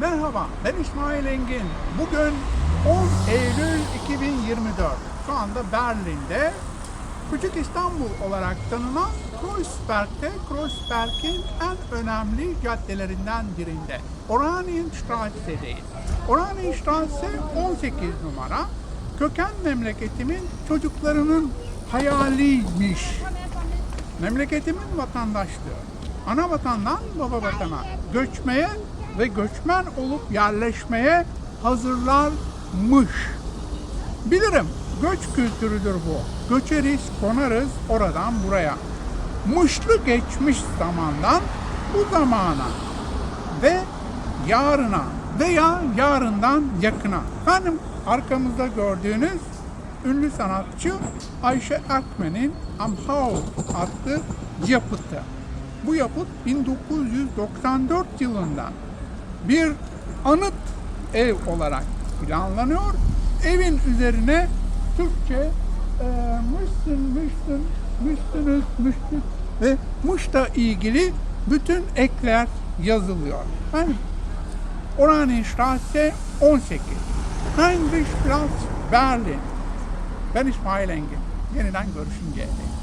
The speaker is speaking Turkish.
Merhaba, ben İsmail Engin. Bugün 10 Eylül 2024. Şu anda Berlin'de Küçük İstanbul olarak tanınan Kreuzberg'de Kreuzberg'in en önemli caddelerinden birinde. Oranienstrasse'deyiz. Oranienstrasse 18 numara. Köken memleketimin çocuklarının hayaliymiş. Memleketimin vatandaşlığı. Ana vatandan baba vatana göçmeye ve göçmen olup yerleşmeye hazırlarmış. Bilirim göç kültürüdür bu. Göçeriz, konarız oradan buraya. Mışlı geçmiş zamandan bu zamana ve yarına veya yarından yakına. Efendim arkamızda gördüğünüz ünlü sanatçı Ayşe Akmen'in Amhaus adlı yapıtı. Bu yapıt 1994 yılında bir anıt ev olarak planlanıyor. Evin üzerine Türkçe e, mışsın, mışsın, mışsınız, mışsın ve mışla ilgili bütün ekler yazılıyor. Efendim, Oranienstraße 18. Heinrichplatz, Berlin. Ben İsmail Engin. Yeniden görüşünceye dek.